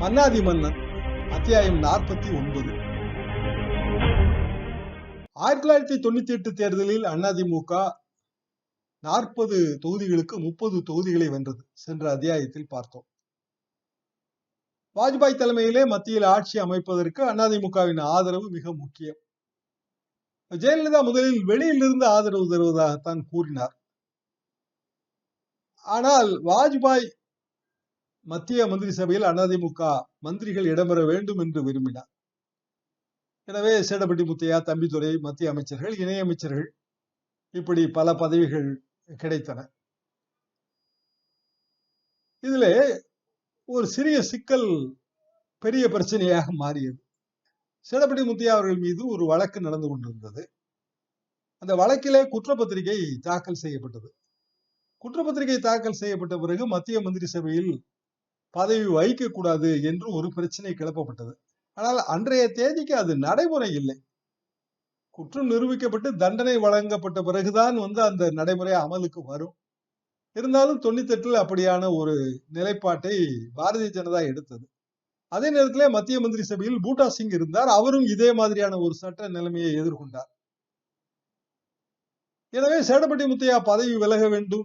மன்னாதி மன்னன் அத்தியாயம் நாற்பத்தி ஒன்பது. ஆயிரத்தி தொள்ளாயிரத்தி தொண்ணூத்தி எட்டு தேர்தலில் அதிமுக நாற்பது தொகுதிகளுக்கு முப்பது தொகுதிகளை வென்றது. சென்ற அத்தியாயத்தில் பார்த்தோம். வாஜ்பாய் தலைமையிலே மத்தியில் ஆட்சி அமைப்பதற்கு அதிமுகவின் ஆதரவு மிக முக்கியம். ஜெயலலிதா முதலில் வெளியிலிருந்து ஆதரவு தருவதாகத்தான் கூறினார். ஆனால் வாஜ்பாய் மத்திய மந்திரி சபையில் அதிமுக மந்திரிகள் இடம்பெற வேண்டும் என்று விரும்பினார். எனவே சேடப்பட்டி முத்தையா தம்பிதுரை மத்திய அமைச்சர்கள் இணையமைச்சர்கள் இப்படி பல பதவிகள் கிடைத்தன. இதுல ஒரு சிறிய சிக்கல் பெரிய பிரச்சனையாக மாறியது. சேடப்பட்டி முத்தையா அவர்கள் மீது ஒரு வழக்கு நடந்து கொண்டிருந்தது. அந்த வழக்கிலே குற்றப்பத்திரிகை தாக்கல் செய்யப்பட்டது. குற்றப்பத்திரிகை தாக்கல் செய்யப்பட்ட பிறகு மத்திய மந்திரி சபையில் பதவி வகிக்கக்கூடாது என்று ஒரு பிரச்சனை கிளப்பப்பட்டது. ஆனால் அன்றைய தேதிக்கு அது நடைமுறை இல்லை. குற்றம் நிரூபிக்கப்பட்டு தண்டனை வழங்கப்பட்ட பிறகுதான் வந்து அந்த நடைமுறை அமலுக்கு வரும். இருந்தாலும் தொண்ணூத்தி எட்டில் அப்படியான ஒரு நிலைப்பாட்டை பாரதிய ஜனதா எடுத்தது. அதே நேரத்தில் மத்திய மந்திரி சபையில் பூட்டா சிங் இருந்தார். அவரும் இதே மாதிரியான ஒரு சட்ட நிலைமையை எதிர்கொண்டார். எனவே சேடப்பட்டி முத்தையா பதவி விலக வேண்டும்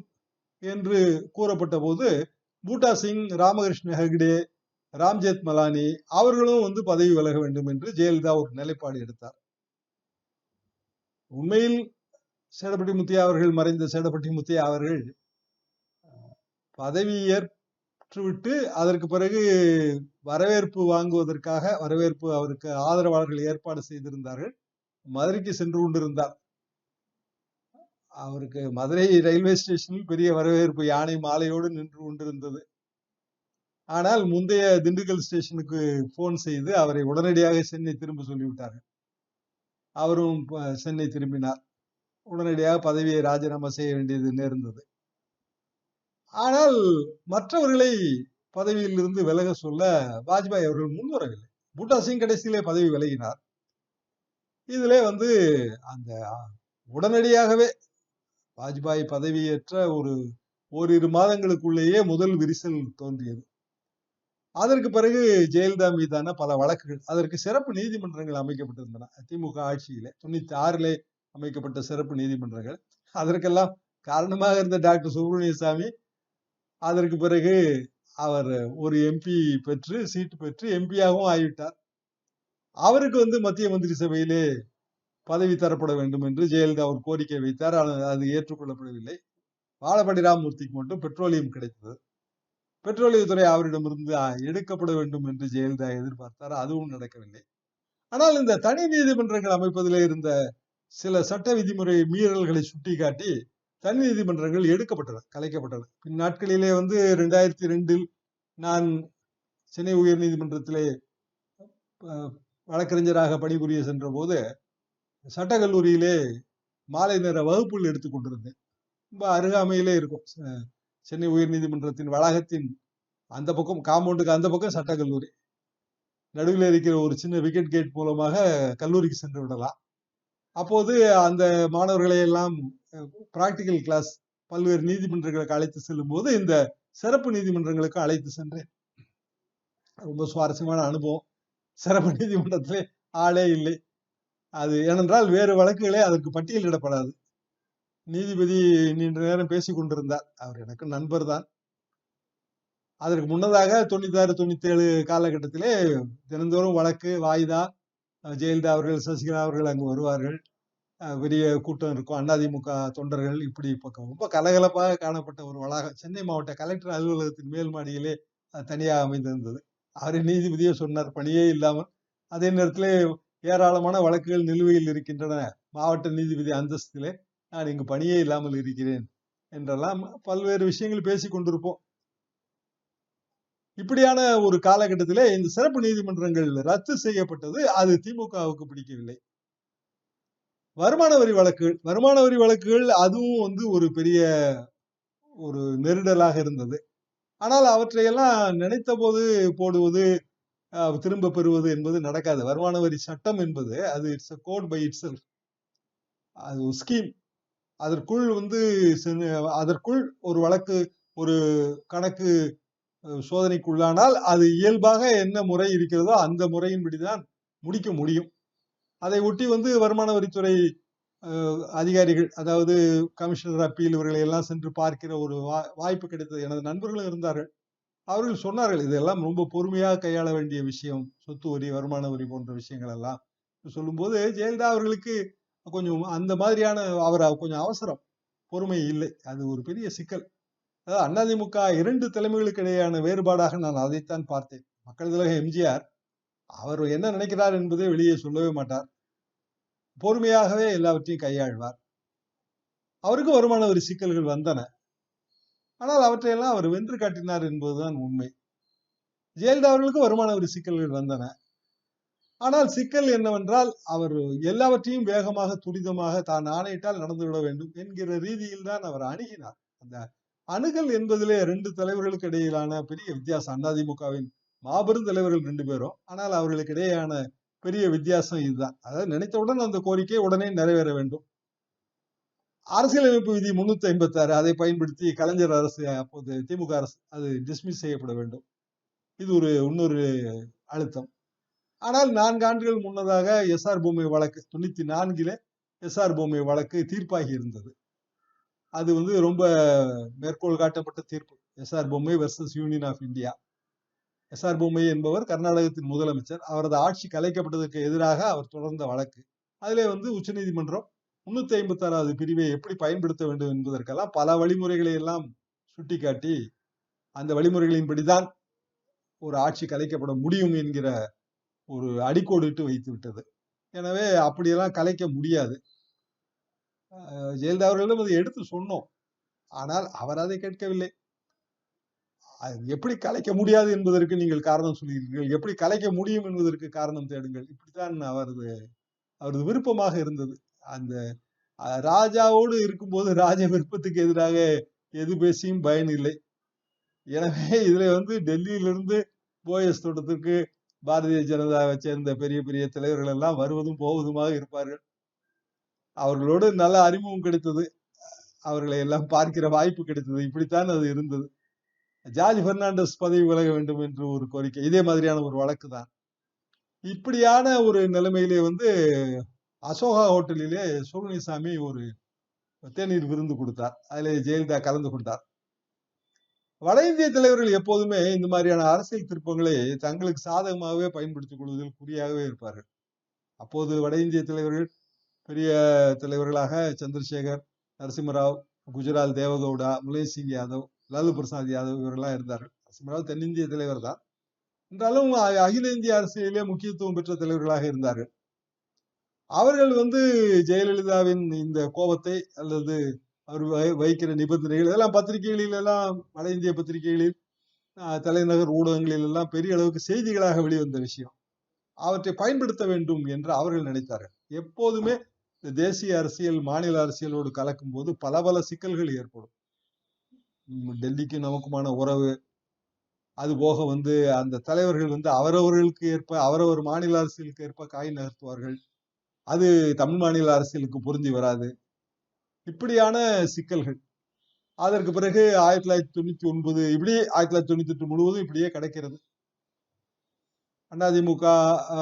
என்று கூறப்பட்ட போது பூட்டா சிங் ராமகிருஷ்ண ஹெக்டே ராம்ஜெத் மலானி அவர்களும் வந்து பதவி விலக வேண்டும் என்று ஜெயலலிதா ஒரு நிலைப்பாடு எடுத்தார். உண்மையில் சேடப்பட்டி முத்தையா அவர்கள் மறைந்த சேடப்பட்டி முத்தியா அவர்கள் பதவி ஏற்றுவிட்டு அதற்கு பிறகு வரவேற்பு வாங்குவதற்காக வரவேற்பு அவருக்கு ஆதரவாளர்கள் ஏற்பாடு செய்திருந்தார்கள். மதுரைக்கு சென்று கொண்டிருந்தார். அவருக்கு மதுரை ரயில்வே ஸ்டேஷனில் பெரிய வரவேற்பு யானை மாலையோடு நின்று கொண்டிருந்தது. ஆனால் முந்தைய திண்டுக்கல் ஸ்டேஷனுக்கு போன் செய்து அவரை உடனடியாக சென்னை திரும்ப சொல்லிவிட்டார்கள். அவரும் சென்னை திரும்பினார். உடனடியாக பதவியை ராஜினாமா செய்ய வேண்டியது நேர்ந்தது. ஆனால் மற்றவர்களை பதவியிலிருந்து விலக சொல்ல வாஜ்பாய் அவர்கள் முன்வரவில்லை. பூட்டா சிங் கடைசியிலே பதவி விலகினார். இதிலே வந்து அந்த உடனடியாகவே வாஜ்பாய் பதவியேற்ற ஒரு ஓரிரு மாதங்களுக்குள்ளேயே முதல் விரிசல் தோன்றியது. அதற்கு பிறகு ஜெயலலிதா மீதான பல வழக்குகள் அதற்கு சிறப்பு நீதிமன்றங்கள் அமைக்கப்பட்டிருந்தன. திமுக ஆட்சியிலே தொண்ணூத்தி ஆறிலே அமைக்கப்பட்ட சிறப்பு நீதிமன்றங்கள். அதற்கெல்லாம் காரணமாக இருந்த டாக்டர் சுப்பிரமணியசாமி அதற்கு பிறகு அவர் ஒரு எம்பி பெற்று சீட்டு பெற்று எம்பியாகவும் ஆகிவிட்டார். அவருக்கு வந்து மத்திய மந்திரி சபையிலே பதவி தரப்பட வேண்டும் என்று ஜெயலலிதா ஒரு கோரிக்கை வைத்தார். அது ஏற்றுக்கொள்ளப்படவில்லை. வாழப்படி ராமமூர்த்திக்கு மட்டும் பெட்ரோலியம் கிடைத்தது. பெட்ரோலியத்துறை அவரிடமிருந்து எடுக்கப்பட வேண்டும் என்று ஜெயலலிதா எதிர்பார்த்தார். அதுவும் நடக்கவில்லை. ஆனால் இந்த தனி நீதிமன்றங்கள் அமைப்பதிலே இருந்த சில சட்ட விதிமுறை மீறல்களை சுட்டிக்காட்டி தனி நீதிமன்றங்கள் எடுக்கப்பட்டன கலைக்கப்பட்டன. பின் நாட்களிலே வந்து ரெண்டாயிரத்தி ரெண்டில் நான் சென்னை உயர் நீதிமன்றத்திலே வழக்கறிஞராக பணிபுரிய சென்ற போது சட்டக்கல்லூரியிலே மாலை நேர வகுப்புகள் எடுத்துக் கொண்டிருந்தேன். ரொம்ப அருகாமையிலே இருக்கும். சென்னை உயர் நீதிமன்றத்தின் வளாகத்தின் அந்த பக்கம் காம்பவுண்டுக்கு அந்த பக்கம் சட்டக்கல்லூரி. நடுவில் இருக்கிற ஒரு சின்ன விக்கெட் கேட் மூலமாக கல்லூரிக்கு சென்று விடலாம். அப்போது அந்த மாணவர்களை எல்லாம் பிராக்டிக்கல் கிளாஸ் பல்வேறு நீதிமன்றங்களுக்கு அழைத்து செல்லும் போது இந்த சிறப்பு நீதிமன்றங்களுக்கு அழைத்து சென்றேன். ரொம்ப சுவாரஸ்யமான அனுபவம். சிறப்பு நீதிமன்றத்திலே ஆளே இல்லை. அது ஏனென்றால் வேறு வழக்குகளே அதற்கு பட்டியலிடப்படாது. நீதிபதி நீண்ட நேரம் பேசிக் கொண்டிருந்தார். அவர் எனக்கு நண்பர் தான். அதற்கு முன்னதாக தொண்ணூத்தி ஆறு தொண்ணூத்தி ஏழு காலகட்டத்திலே தினந்தோறும் வழக்கு வாய்தா ஜெயலலிதா அவர்கள் சசிகலா அவர்கள் அங்கு வருவார்கள். பெரிய கூட்டம் இருக்கும். அதிமுக தொண்டர்கள் இப்படி பக்கம் ரொம்ப கலகலப்பாக காணப்பட்ட ஒரு வளாகம். சென்னை மாவட்ட கலெக்டர் அலுவலகத்தின் மேல் மாடியிலே தனியாக அமைந்திருந்தது. அவரே நீதிபதியே சொன்னார். பணியே இல்லாமல். அதே நேரத்திலே ஏராளமான வழக்குகள் நிலுவையில் இருக்கின்றன. மாவட்ட நீதிபதி அந்தஸ்திலே நான் இங்கு பணியே இல்லாமல் இருக்கிறேன் என்றெல்லாம் பல்வேறு விஷயங்கள் பேசி கொண்டிருப்போம். இப்படியான ஒரு காலகட்டத்திலே இந்த சிறப்பு நீதிமன்றங்கள் ரத்து செய்யப்பட்டது அது திமுகவுக்கு பிடிக்கவில்லை. வருமான வரி வழக்குகள் வருமான வரி வழக்குகள் அதுவும் வந்து ஒரு பெரிய ஒரு நெருடலாக இருந்தது. ஆனால் அவற்றையெல்லாம் நினைத்த போது போடுவது திரும்ப பெறுவது என்பது நடக்காது. வருமான வரி சட்டம் என்பது அது it's a code by itself அது ஒரு ஸ்கீம் அதற்குள் வந்து அதற்குள் ஒரு வழக்கு ஒரு கணக்கு சோதனைக்குள்ளானால் அது இயல்பாக என்ன முறை இருக்கிறதோ அந்த முறையின்படிதான் முடிக்க முடியும். அதை ஒட்டி வந்து வருமான வரித்துறை அஹ், அதிகாரிகள் அதாவது கமிஷனர் அப்பீல் இவர்களை எல்லாம் சென்று பார்க்கிற ஒரு வா- வாய்ப்பு கிடைத்தது. எனது நண்பர்களும் இருந்தார்கள். அவர்கள் சொன்னார்கள் இதெல்லாம் ரொம்ப பொறுமையாக கையாள வேண்டிய விஷயம் சொத்து வரி வருமான வரி போன்ற விஷயங்கள் எல்லாம். சொல்லும்போது ஜெயலலிதா அவர்களுக்கு கொஞ்சம் அந்த மாதிரியான அவர் கொஞ்சம் அவசரம். பொறுமை இல்லை அது ஒரு பெரிய சிக்கல். அதாவது அதிமுக இரண்டு தலைமைகளுக்கு இடையேயான வேறுபாடாக நான் அதைத்தான் பார்த்தேன். மக்கள் திலக எம்ஜிஆர் அவர் என்ன நினைக்கிறார் என்பதை வெளியே சொல்லவே மாட்டார். பொறுமையாகவே எல்லாவற்றையும் கையாள்வார். அவருக்கு வருமான வரி சிக்கல்கள் வந்தன. ஆனால் அவற்றையெல்லாம் அவர் வென்று காட்டினார் என்பதுதான் உண்மை. ஜெயலலிதா அவர்களுக்கு வருமான வரி சிக்கல்கள் வந்தன. ஆனால் சிக்கல் என்னவென்றால் அவர் எல்லாவற்றையும் வேகமாக துரிதமாக தான் ஆணையிட்டால் நடந்துவிட வேண்டும் என்கிற ரீதியில் தான் அவர் அணுகினார். அந்த அணுகல் என்பதிலே ரெண்டு தலைவர்களுக்கு இடையிலான பெரிய வித்தியாசம். அதிமுகவின் மாபெரும் தலைவர்கள் ரெண்டு பேரும். ஆனால் அவர்களுக்கு இடையேயான பெரிய வித்தியாசம் இதுதான். அதாவது நினைத்தவுடன் அந்த கோரிக்கை உடனே நிறைவேற வேண்டும். அரசியலமைப்பு விதி முன்னூத்தி ஐம்பத்தி ஆறு அதை பயன்படுத்தி கலைஞர் அரசு அப்போது திமுக அரசு அது டிஸ்மிஸ் செய்யப்பட வேண்டும். இது ஒரு இன்னொரு அழுத்தம். ஆனால் நான்கு ஆண்டுகள் முன்னதாக எஸ்ஆர் பொம்மை வழக்கு தொண்ணூத்தி நான்கில எஸ்ஆர் பொம்மை வழக்கு தீர்ப்பாகி இருந்தது. அது வந்து ரொம்ப மேற்கோள் காட்டப்பட்ட தீர்ப்பு. SR Bommai versus Union of India SR Bommai என்பவர் கர்நாடகத்தின் முதலமைச்சர். அவரது ஆட்சி கலைக்கப்பட்டதற்கு எதிராக அவர் தொடர்ந்த வழக்கு. அதிலே வந்து உச்சநீதிமன்றம் முன்னூத்தி ஐம்பத்தி ஆறாவது பிரிவை எப்படி பயன்படுத்த வேண்டும் என்பதற்கெல்லாம் பல வழிமுறைகளை எல்லாம் சுட்டிக்காட்டி அந்த வழிமுறைகளின்படிதான் ஒரு ஆட்சி கலைக்கப்பட முடியும் என்கிற ஒரு அடிக்கோடிட்டு வைத்து விட்டது. எனவே அப்படியெல்லாம் கலைக்க முடியாது. ஜெயலலிதா அவர்களிடம் அதை எடுத்து சொன்னோம். ஆனால் அவர் அதை கேட்கவில்லை. அது எப்படி கலைக்க முடியாது என்பதற்கு நீங்கள் காரணம் சொல்கிறீர்கள் எப்படி கலைக்க முடியும் என்பதற்கு காரணம் தேடுங்கள். இப்படித்தான் அவரது அவரது விருப்பமாக இருந்தது. அந்த ராஜாவோடு இருக்கும்போது ராஜ விருப்பத்துக்கு எதிராக எது பேசியும் பயன் இல்லை. எனவே இதுல வந்து டெல்லியிலிருந்து போயஸ் தோட்டத்திற்கு பாரதிய ஜனதாவை சேர்ந்த பெரிய பெரிய தலைவர்கள் எல்லாம் வருவதும் போவதுமாக இருப்பார்கள். அவர்களோடு நல்ல அறிமுகம் கிடைத்தது. அவர்களை எல்லாம் பார்க்கிற வாய்ப்பு கிடைத்தது. இப்படித்தான் அது இருந்தது. ஜார்ஜ் பெர்னாண்டஸ் பதவி விலக வேண்டும் என்று ஒரு கோரிக்கை. இதே மாதிரியான ஒரு வழக்கு தான் இப்படியான ஒரு நிலைமையிலே வந்து அசோகா ஹோட்டலிலே சுப்பிரமணியசாமி ஒரு தேநீர் விருந்து கொடுத்தார். அதில் ஜெயலலிதா கலந்து கொண்டார். வட இந்திய தலைவர்கள் எப்போதுமே இந்த மாதிரியான அரசியல் திருப்பங்களை தங்களுக்கு சாதகமாகவே பயன்படுத்திக் கொள்வதில் குறியாகவே இருப்பார்கள். அப்போது வட இந்திய தலைவர்கள் பெரிய தலைவர்களாக சந்திரசேகர் நரசிம்மராவ் குஜரால் தேவகவுடா முலாயம் சிங் யாதவ் லாலு பிரசாத் யாதவ் இவரெல்லாம் இருந்தார்கள். நரசிம்மராவ் தென்னிந்திய தலைவர் தான். என்றாலும் அகில இந்திய அரசியலிலே முக்கியத்துவம் பெற்ற தலைவர்களாக இருந்தார்கள். அவர்கள் வந்து ஜெயலலிதாவின் இந்த கோபத்தை அல்லது அவர் வை- வைக்கிற நிபந்தனைகள் இதெல்லாம் பத்திரிகைகளில் எல்லாம் வட இந்திய பத்திரிகைகளில் தலைநகர் ஊடகங்களில் எல்லாம் பெரிய அளவுக்கு செய்திகளாக வெளிவந்த விஷயம். அவற்றை பயன்படுத்த வேண்டும் என்று அவர்கள் நினைத்தார்கள். எப்போதுமே இந்த தேசிய அரசியல் மாநில அரசியலோடு கலக்கும் போது பல பல சிக்கல்கள் ஏற்படும். டெல்லிக்கும் டெல்லிக்கு நமக்குமான உறவு அது போக வந்து அந்த தலைவர்கள் வந்து அவரவர்களுக்கு ஏற்ப அவரவர் மாநில அரசியலுக்கு ஏற்ப காய் நகர்த்துவார்கள். அது தமிழ் மாநில அரசியலுக்கு பொருந்தி வராது. இப்படியான சிக்கல்கள். அதற்கு பிறகு ஆயிரத்தி தொள்ளாயிரத்தி தொண்ணூத்தி ஒன்பது இப்படி ஆயிரத்தி தொள்ளாயிரத்தி தொண்ணூத்தி எட்டு முழுவதும் இப்படியே கிடைக்கிறது. அதிமுக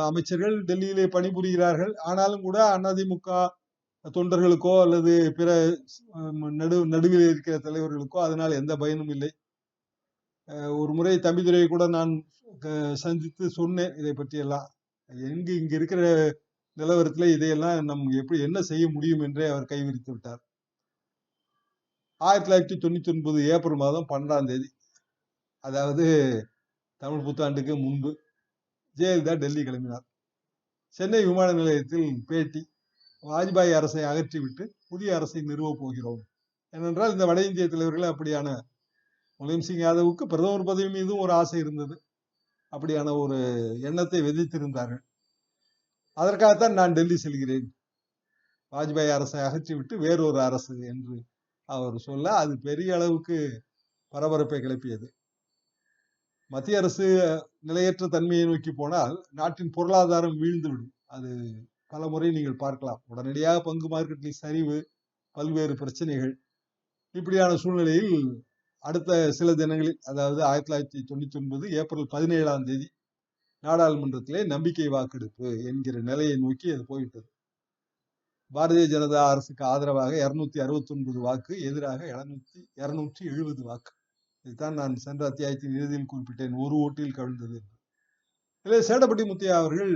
அமைச்சர்கள் டெல்லியிலே பணிபுரிகிறார்கள். ஆனாலும் கூட அதிமுக தொண்டர்களுக்கோ அல்லது பிற நடு நடுவில் இருக்கிற தலைவர்களுக்கோ அதனால் எந்த பயனும் இல்லை. அஹ், ஒரு முறை தம்பிதுரையை கூட நான் சந்தித்து சொன்னேன். இதை பற்றியெல்லாம். எங்கு இங்க இருக்கிற நிலவரத்துல இதையெல்லாம் நம் எப்படி என்ன செய்ய முடியும் என்றே அவர் கைவிரித்து விட்டார். ஆயிரத்தி தொள்ளாயிரத்தி தொண்ணூத்தி ஒன்பது ஏப்ரல் மாதம் பன்னெண்டாம் தேதி அதாவது தமிழ் புத்தாண்டுக்கு முன்பு ஜெயலலிதா டெல்லி கிளம்பினார். சென்னை விமான நிலையத்தில் பேட்டி வாஜ்பாய் அரசை அகற்றிவிட்டு புதிய அரசை நிறுவப் போகிறோம். ஏனென்றால் இந்த வட இந்திய தலைவர்கள் அப்படியான முலாயம் சிங் யாதவுக்கு பிரதமர் பதவி மீதும் ஒரு ஆசை இருந்தது. அப்படியான ஒரு எண்ணத்தை விதித்திருந்தார்கள். அதற்காகத்தான் நான் டெல்லி செல்கிறேன். வாஜ்பாய் அரசை அகற்றிவிட்டு வேறொரு அரசு என்று அவர் சொல்ல அது பெரிய அளவுக்கு பரபரப்பை கிளப்பியது. மத்திய அரசு நிலையற்ற தன்மையை நோக்கி போனால் நாட்டின் பொருளாதாரம் வீழ்ந்துவிடும். அது பல முறை நீங்கள் பார்க்கலாம். உடனடியாக பங்கு மார்க்கெட்டில் சரிவு பல்வேறு பிரச்சனைகள். இப்படியான சூழ்நிலையில் அடுத்த சில தினங்களில் அதாவது ஆயிரத்தி தொள்ளாயிரத்தி தொண்ணூத்தி ஒன்பது ஏப்ரல் பதினேழாம் தேதி நாடாளுமன்றத்திலே நம்பிக்கை வாக்கெடுப்பு என்கிற நிலையை நோக்கி அது போயிட்டது. பாரதிய ஜனதா அரசுக்கு ஆதரவாக இருநூத்தி அறுபத்தி ஒன்பது வாக்கு எதிராக இருநூத்தி இருநூற்றி எழுபது வாக்கு. இதுதான் நான் சென்ற அத்தியாயத்தின் இறுதியில் குறிப்பிட்டேன். ஒரு ஓட்டில் கவிழ்ந்தது என்று. இதில் சேடப்பட்டி முத்தையா அவர்கள்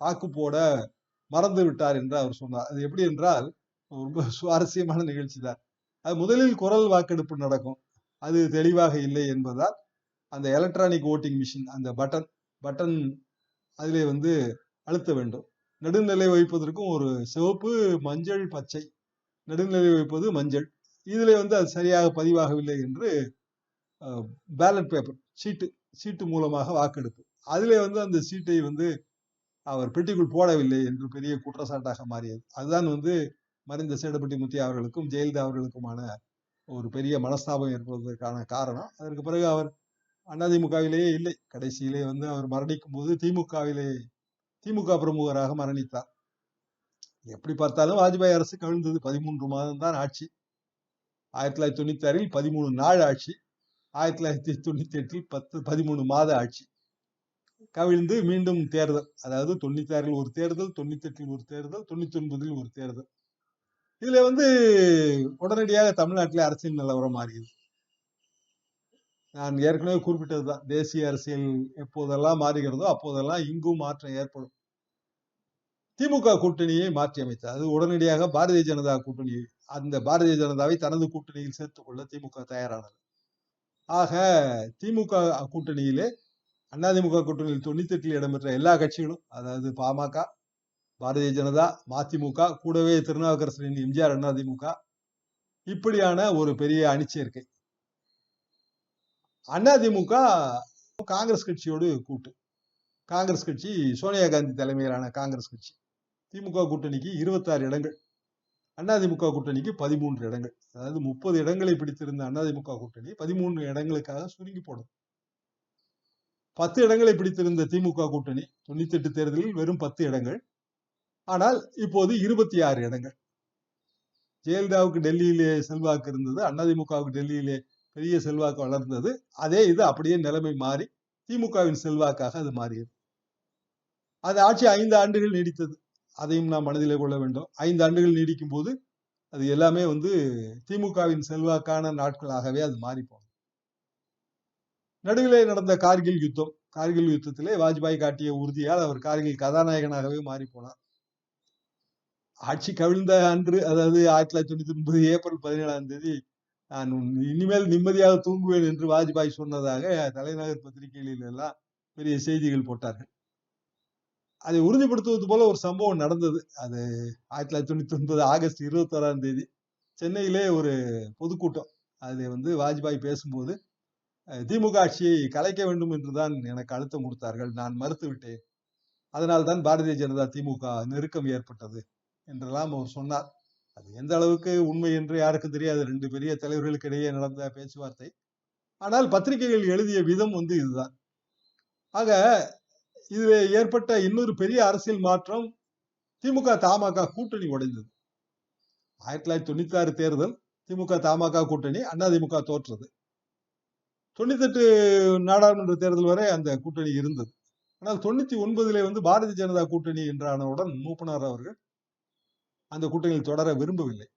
வாக்கு போட மறந்து விட்டார் என்று அவர் சொன்னார். அது எப்படி என்றால் ரொம்ப சுவாரஸ்யமான நிகழ்ச்சி தான். அது முதலில் குரல் வாக்கெடுப்பு நடக்கும். அது தெளிவாக இல்லை என்பதால் அந்த எலக்ட்ரானிக் ஓட்டிங் மிஷின் அந்த பட்டன் பட்டன் அதிலே வந்து அழுத்த வேண்டும். நடுநிலை வைப்பதற்கும் ஒரு சிவப்பு மஞ்சள் பச்சை நடுநிலை வைப்பது மஞ்சள். இதில் வந்து அது சரியாக பதிவாகவில்லை என்று பேலட் பேப்பர் சீட்டு சீட்டு மூலமாக வாக்கெடுப்பு. அதிலே வந்து அந்த சீட்டை வந்து அவர் பெட்டிக்குள் போடவில்லை என்று பெரிய குற்றச்சாட்டாக மாறியது. அதுதான் வந்து மறைந்த சேடப்பட்டி முத்தியா அவர்களுக்கும் ஜெயலலிதா அவர்களுக்குமான ஒரு பெரிய மனஸ்தாபம் ஏற்படுவதற்கான காரணம். அதற்கு பிறகு அவர் அதிமுகவிலேயே இல்லை. கடைசியிலே வந்து அவர் மரணிக்கும் போது திமுகவிலே திமுக பிரமுகராக மரணித்தார். எப்படி பார்த்தாலும் வாஜ்பாய் அரசு கவிழ்ந்தது பதிமூன்று மாதம் தான் ஆட்சி. ஆயிரத்தி தொள்ளாயிரத்தி தொண்ணூத்தி ஆறில் பதிமூணு நாள் ஆட்சி. ஆயிரத்தி தொள்ளாயிரத்தி தொண்ணூத்தி எட்டில் பத்து பதிமூணு மாத ஆட்சி. கவிழ்ந்து மீண்டும் தேர்தல். அதாவது தொண்ணூத்தி ஆறில் ஒரு தேர்தல் தொண்ணூத்தி எட்டில் ஒரு தேர்தல் தொண்ணூத்தி ஒன்பதில் ஒரு தேர்தல். இதுல வந்து உடனடியாக தமிழ்நாட்டில் அரசியல் நிலவரம் மாறியது. நான் ஏற்கனவே குறிப்பிட்டதுதான் தேசிய அரசியல் எப்போதெல்லாம் மாறுகிறதோ அப்போதெல்லாம் இங்கும் மாற்றம் ஏற்படும். திமுக கூட்டணியை மாற்றி அமைத்தார். அது உடனடியாக பாரதிய ஜனதா கூட்டணி அந்த பாரதிய ஜனதாவை தனது கூட்டணியில் சேர்த்துக் கொள்ள திமுக தயாரானது. ஆக திமுக கூட்டணியிலே அதிமுக கூட்டணியில் தொண்ணூத்தி எட்டில் இடம்பெற்ற எல்லா கட்சிகளும் அதாவது பாமக பாரதிய ஜனதா மதிமுக கூடவே திருநாவுக்கரசரின் எம்ஜிஆர் அதிமுக இப்படியான ஒரு பெரிய அணிச்சேர்க்கை. அதிமுக காங்கிரஸ் கட்சியோடு கூட்டு. காங்கிரஸ் கட்சி சோனியா காந்தி தலைமையிலான காங்கிரஸ் கட்சி. திமுக கூட்டணிக்கு இருபத்தாறு இடங்கள். அதிமுக கூட்டணிக்கு பதிமூன்று இடங்கள். அதாவது முப்பது இடங்களை பிடித்திருந்த அதிமுக கூட்டணி பதிமூன்று இடங்களுக்காக சுருங்கி போடும். பத்து இடங்களை பிடித்திருந்த திமுக கூட்டணி தொண்ணூத்தி எட்டு தேர்தலில் வெறும் பத்து இடங்கள். ஆனால் இப்போது இருபத்தி ஆறு இடங்கள். ஜெயலலிதாவுக்கு டெல்லியிலே செல்வாக்கு இருந்தது அதிமுகவுக்கு டெல்லியிலே பெரிய செல்வாக்கு வளர்ந்தது. அதே இது அப்படியே நிலைமை மாறி திமுகவின் செல்வாக்காக அது மாறியது. அது ஆட்சி ஐந்து ஆண்டுகள் நீடித்தது. அதையும் நாம் மனதிலே கொள்ள வேண்டும். ஐந்து ஆண்டுகள் நீடிக்கும் போது அது எல்லாமே வந்து திமுகவின் செல்வாக்கான நாட்களாகவே அது மாறி போனது. நடுவிலே நடந்த கார்கில் யுத்தம். கார்கில் யுத்தத்திலே வாஜ்பாய் காட்டிய உறுதியால் அவர் கார்கில் கதாநாயகனாகவே மாறி போனார். ஆட்சி கவிழ்ந்த அன்று அதாவது ஆயிரத்தி தொள்ளாயிரத்தி தொண்ணூத்தி ஒன்பது ஏப்ரல் பதினேழாம் தேதி நான் இனிமேல் நிம்மதியாக தூங்குவேன் என்று வாஜ்பாய் சொன்னதாக தலைநகர் பத்திரிகைகளில் எல்லாம் பெரிய செய்திகள் போட்டார்கள். அதை உறுதிப்படுத்துவது போல ஒரு சம்பவம் நடந்தது. அது ஆயிரத்தி தொள்ளாயிரத்தி தொண்ணூத்தி ஒன்பது ஆகஸ்ட் இருபத்தி ஓராம் தேதி சென்னையிலே ஒரு பொதுக்கூட்டம். அது வந்து வாஜ்பாய் பேசும்போது திமுக ஆட்சியை கலைக்க வேண்டும் என்றுதான் எனக்கு அழுத்தம் கொடுத்தார்கள். நான் மறுத்து விட்டேன் அதனால் தான் பாரதிய ஜனதா திமுக நெருக்கம் ஏற்பட்டது என்றெல்லாம் அவர் சொன்னார். அது எந்த அளவுக்கு உண்மை என்று யாருக்கும் தெரியாது. ரெண்டு பெரிய தலைவர்களுக்கு இடையே நடந்த பேச்சுவார்த்தை. ஆனால் பத்திரிகைகள் எழுதிய விதம் வந்து இதுதான். ஆக இது ஏற்பட்ட இன்னொரு பெரிய அரசியல் மாற்றம் திமுக தமாக கூட்டணி உடைந்தது. ஆயிரத்தி தொள்ளாயிரத்தி தொண்ணூத்தி ஆறு தேர்தல் திமுக தமாக கூட்டணி அதிமுக தோற்றது. தொண்ணூத்தெட்டு நாடாளுமன்ற தேர்தல் வரை அந்த கூட்டணி இருந்தது. ஆனால் தொண்ணூத்தி ஒன்பதுல வந்து பாரதிய ஜனதா கூட்டணி என்றானவுடன் மூப்பனார் அவர்கள் அந்த கூட்டணியில் தொடர விரும்பவில்லை.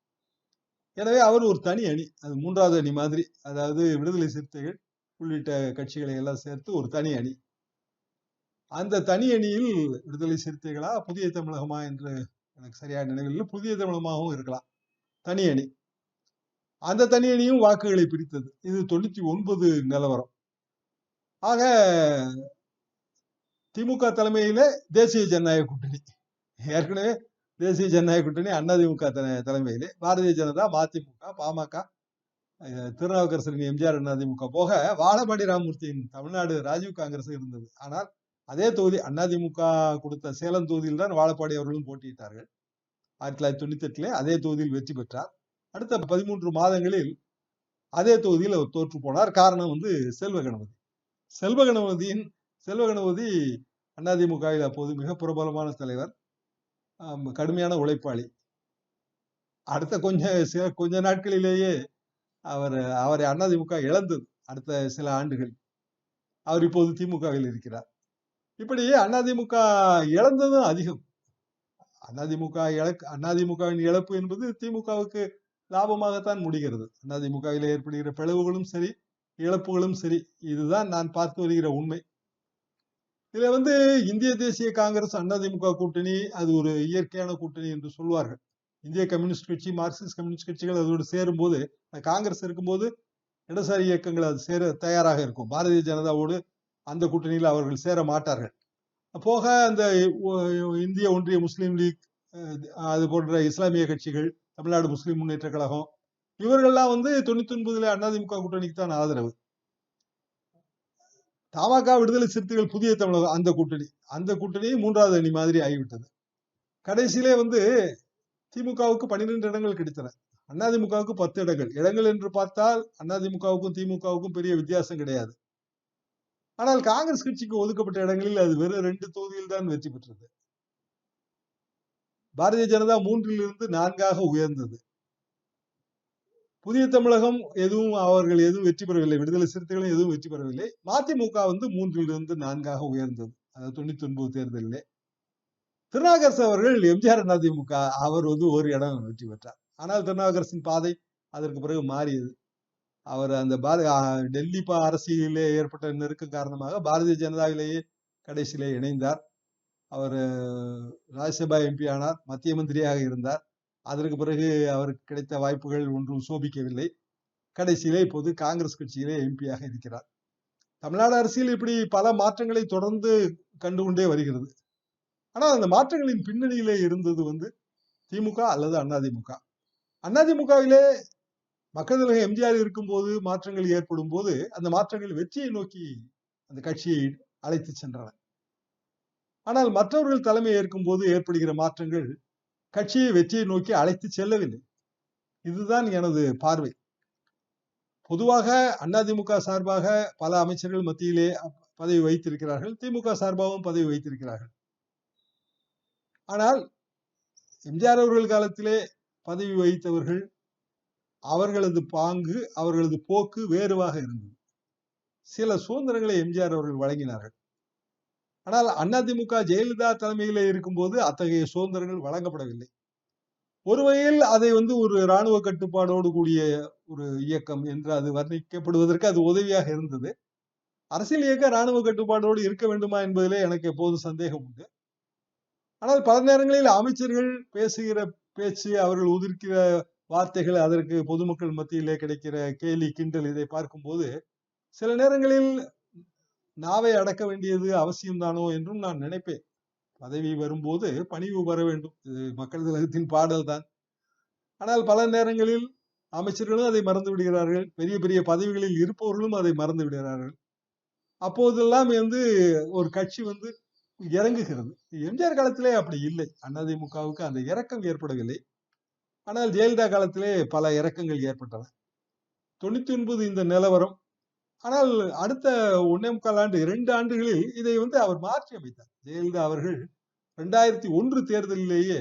எனவே அவர் ஒரு தனி அணி அது மூன்றாவது அணி மாதிரி அதாவது விடுதலை சிறுத்தைகள் உள்ளிட்ட கட்சிகளை எல்லாம் சேர்த்து ஒரு தனி அணி. அந்த தனி அணியில் விடுதலை சிறுத்தைகளா புதிய தமிழகமா என்று எனக்கு சரியான நினைவில் புதிய தமிழகமாகவும் இருக்கலாம். தனி அணி. அந்த தனி அணியும் வாக்குகளை பிரித்தது. இது தொண்ணூத்தி ஒன்பது நிலவரம். ஆக திமுக தலைமையில தேசிய ஜனநாயக கூட்டணி. ஏற்கனவே தேசிய ஜனநாயக கூட்டணி அதிமுக தலைமையிலே. பாரதிய ஜனதா மதிமுக பாமக திருநாவுக்கரசரின் எம்ஜிஆர் அதிமுக போக வாழபாடி ராமமூர்த்தியின் தமிழ்நாடு ராஜீவ் காங்கிரஸ் இருந்தது. ஆனால் அதே தொகுதி அதிமுக கொடுத்த சேலம் தொகுதியில் தான் வாழப்பாடி அவர்களும் போட்டியிட்டார்கள். ஆயிரத்தி தொள்ளாயிரத்தி தொண்ணூத்தி எட்டுல அதே தொகுதியில் வெற்றி பெற்றார். அடுத்த பதிமூன்று மாதங்களில் அதே தொகுதியில் அவர் தோற்று போனார். காரணம் வந்து செல்வ கணபதி. செல்வ கணபதியின் செல்வ கணபதி அதிமுகவில் அப்போது மிக பிரபலமான தலைவர். கடுமையான உழைப்பாளி. அடுத்த கொஞ்ச கொஞ்ச நாட்களிலேயே அவர் அவரை அதிமுக இழந்தது அடுத்த சில ஆண்டுகள். அவர் இப்போது திமுகவில் இருக்கிறார். இப்படி அதிமுக இழந்ததும் அதிகம். அதிமுக இழக்கு அதிமுகவின் இழப்பு என்பது திமுகவுக்கு லாபமாகத்தான் முடிகிறது. அதிமுகவில் ஏற்படுகிற பிளவுகளும் சரி இழப்புகளும் சரி இதுதான் நான் பார்த்து வருகிற உண்மை. இதுல வந்து இந்திய தேசிய காங்கிரஸ் அதிமுக கூட்டணி அது ஒரு இயற்கையான கூட்டணி என்று சொல்வார்கள். இந்திய கம்யூனிஸ்ட் கட்சி மார்க்சிஸ்ட் கம்யூனிஸ்ட் கட்சிகள் அதோடு சேரும்போது காங்கிரஸ் இருக்கும்போது இடதுசாரி இயக்கங்கள் அது சேர தயாராக இருக்கும். பாரதிய ஜனதாவோடு அந்த கூட்டணியில் அவர்கள் சேர மாட்டார்கள். போக அந்த இந்திய ஒன்றிய முஸ்லீம் லீக் அது போன்ற இஸ்லாமிய கட்சிகள் தமிழ்நாடு முஸ்லீம் முன்னேற்ற கழகம் இவர்கள்லாம் வந்து தொண்ணூத்தி ஒன்பதுல அதிமுக கூட்டணிக்கு தான் ஆதரவு. தமாக விடுதலை சிறுத்தைகள் புதிய தமிழகம் அந்த கூட்டணி. அந்த கூட்டணி மூன்றாவது அணி மாதிரி ஆகிவிட்டது. கடைசியிலே வந்து திமுகவுக்கு பன்னிரெண்டு இடங்கள் கிடைத்தன. அதிமுகவுக்கு பத்து இடங்கள். இடங்கள் என்று பார்த்தால் அதிமுகவுக்கும் திமுகவுக்கும் பெரிய வித்தியாசம் கிடையாது. ஆனால் காங்கிரஸ் கட்சிக்கு ஒதுக்கப்பட்ட இடங்களில் அது வெறும் ரெண்டு தொகுதியில் தான் வெற்றி பெற்றது. பாரதிய ஜனதா மூன்றிலிருந்து நான்காக உயர்ந்தது. புதிய தமிழகம் எதுவும் அவர்கள் எதுவும் வெற்றி பெறவில்லை. விடுதலை சிறுத்தைகளும் எதுவும் வெற்றி பெறவில்லை. மதிமுக வந்து மூன்றில் இருந்து நான்காக உயர்ந்தது. அதாவது தொண்ணூத்தி ஒன்பது தேர்தலிலே. திருநாகரசு அவர்கள் எம்ஜிஆர் அதிமுக அவர் வந்து ஒரு இடம் வெற்றி பெற்றார். ஆனால் திருநாகரசின் பாதை அதற்கு பிறகு மாறியது. அவர் அந்த பாதை டெல்லி அரசியலே அரசியலிலே ஏற்பட்ட நெருக்கம் காரணமாக பாரதிய ஜனதாவிலேயே கடைசியிலே இணைந்தார். அவர் ராஜ்யசபா எம்பி ஆனார் மத்திய மந்திரியாக இருந்தார். அதற்கு பிறகு அவருக்கு கிடைத்த வாய்ப்புகள் ஒன்றும் சோபிக்கவில்லை. கடைசியிலே இப்போது காங்கிரஸ் கட்சியிலே எம்பியாக இருக்கிறார். தமிழ்நாடு அரசியல் இப்படி பல மாற்றங்களை தொடர்ந்து கண்டுகொண்டே வருகிறது. ஆனால் அந்த மாற்றங்களின் பின்னணியிலே இருந்தது வந்து திமுக அல்லது அதிமுக அதிமுகவிலே மக்கள் தலைவர் எம்ஜிஆர் இருக்கும்போது மாற்றங்கள் ஏற்படும் போது அந்த மாற்றங்கள் வெற்றியை நோக்கி அந்த கட்சியை அழைத்து சென்றன. ஆனால் மற்றவர்கள் தலைமை ஏற்கும் போது ஏற்படுகிற மாற்றங்கள் கட்சியை வெற்றியை நோக்கி அழைத்து செல்லவில்லை. இதுதான் எனது பார்வை. பொதுவாக அதிமுக சார்பாக பல அமைச்சர்கள் மத்தியிலே பதவி வைத்திருக்கிறார்கள். திமுக சார்பாகவும் பதவி வைத்திருக்கிறார்கள். ஆனால் எம்ஜிஆர் அவர்கள் காலத்திலே பதவி வகித்தவர்கள் அவர்களது பாங்கு அவர்களது போக்கு வேறுவாக இருந்தது. சில சுதந்திரங்களை எம்ஜிஆர் அவர்கள் வழங்கினார்கள். ஆனால் அதிமுக ஜெயலலிதா தலைமையிலே இருக்கும்போது அத்தகைய சுதந்திரங்கள் வழங்கப்படவில்லை. ஒரு வகையில் அதை வந்து ஒரு இராணுவ கட்டுப்பாடோடு கூடிய ஒரு இயக்கம் என்று அது வர்ணிக்கப்படுவதற்கு அது உதவியாக இருந்தது. அரசியல் இயக்க இராணுவ கட்டுப்பாடோடு இருக்க வேண்டுமா என்பதிலே எனக்கு எப்போதும் சந்தேகம் உண்டு. ஆனால் பல நேரங்களில் அமைச்சர்கள் பேசுகிற பேச்சு அவர்கள் உதிர்க்கிற வார்த்தைகள் அதற்கு பொதுமக்கள் மத்தியிலே கிடைக்கிற கேலி கிண்டல் இதை பார்க்கும்போது சில நேரங்களில் நாவை அடக்க வேண்டியது அவசியம்தானோ என்றும் நான் நினைப்பேன். பதவி வரும்போது பணிவு வர வேண்டும். இது மக்கள் திலகத்தின் பாடல் தான். ஆனால் பல நேரங்களில் அமைச்சர்களும் அதை மறந்து விடுகிறார்கள். பெரிய பெரிய பதவிகளில் இருப்பவர்களும் அதை மறந்து விடுகிறார்கள். அப்போதெல்லாம் வந்து ஒரு கட்சி வந்து இறங்குகிறது. எம்ஜிஆர் காலத்திலே அப்படி இல்லை. அதிமுகவுக்கு அந்த இறக்கம் ஏற்படவில்லை. ஆனால் ஜெயலலிதா காலத்திலே பல இறக்கங்கள் ஏற்பட்டன. தொண்ணூத்தி ஒன்பது இந்த நிலவரம் ஆனால் அடுத்த ஒன்னே முக்கால் ஆண்டு இரண்டு ஆண்டுகளில் இதை வந்து அவர் மாற்றி அமைத்தார். ஜெயலலிதா அவர்கள் ரெண்டாயிரத்தி ஒன்று தேர்தலிலேயே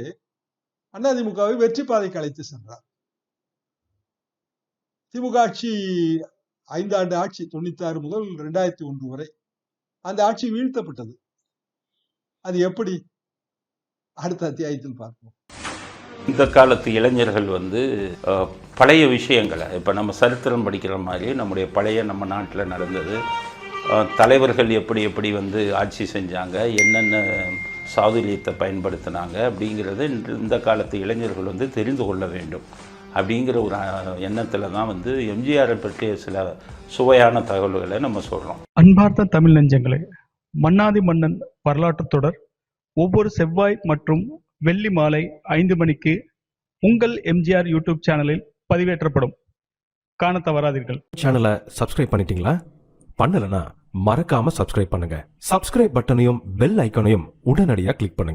அதிமுகவை வெற்றி பாதைக்கு அழைத்து சென்றார். திமுக ஆட்சி ஐந்தாண்டு ஆட்சி தொண்ணூத்தி ஆறு முதல் ரெண்டாயிரத்தி ஒன்று வரை அந்த ஆட்சி வீழ்த்தப்பட்டது. அது எப்படி? அடுத்த அத்தியாயத்தில் பார்ப்போம். இந்த காலத்து இளைஞர்கள் வந்து பழைய விஷயங்களை. இப்போ நம்ம சரித்திரம் படிக்கிற மாதிரி நம்முடைய பழைய நம்ம நாட்டில் நடந்தது. தலைவர்கள் எப்படி எப்படி வந்து ஆட்சி செஞ்சாங்க என்னென்ன சாதுரியத்தை பயன்படுத்தினாங்க அப்படிங்கிறத இந்த- இந்த காலத்து இளைஞர்கள் வந்து தெரிந்து கொள்ள வேண்டும். அப்படிங்கிற ஒரு எண்ணத்தில் தான் வந்து எம்ஜிஆரை பற்றிய சில சுவையான தகவல்களை நம்ம சொல்கிறோம் அன்பார்த்த தமிழ் நெஞ்சங்களே மன்னாதி மன்னன் வரலாற்று தொடர் ஒவ்வொரு செவ்வாய் மற்றும் வெள்ளி மாலை ஐந்து மணிக்கு உங்கள் எம்ஜிஆர் யூடியூப் சேனலில் பதிவேற்றப்படும். காண தவறாதீர்கள். சேனலை சப்ஸ்கிரைப் பண்ணிட்டீங்களா? பண்ணலனா மறக்காம சப்ஸ்கிரைப் பண்ணுங்க. சப்ஸ்கிரைப் பட்டனையும் பெல் ஐக்கனையும் உடனடியாக கிளிக் பண்ணுங்க.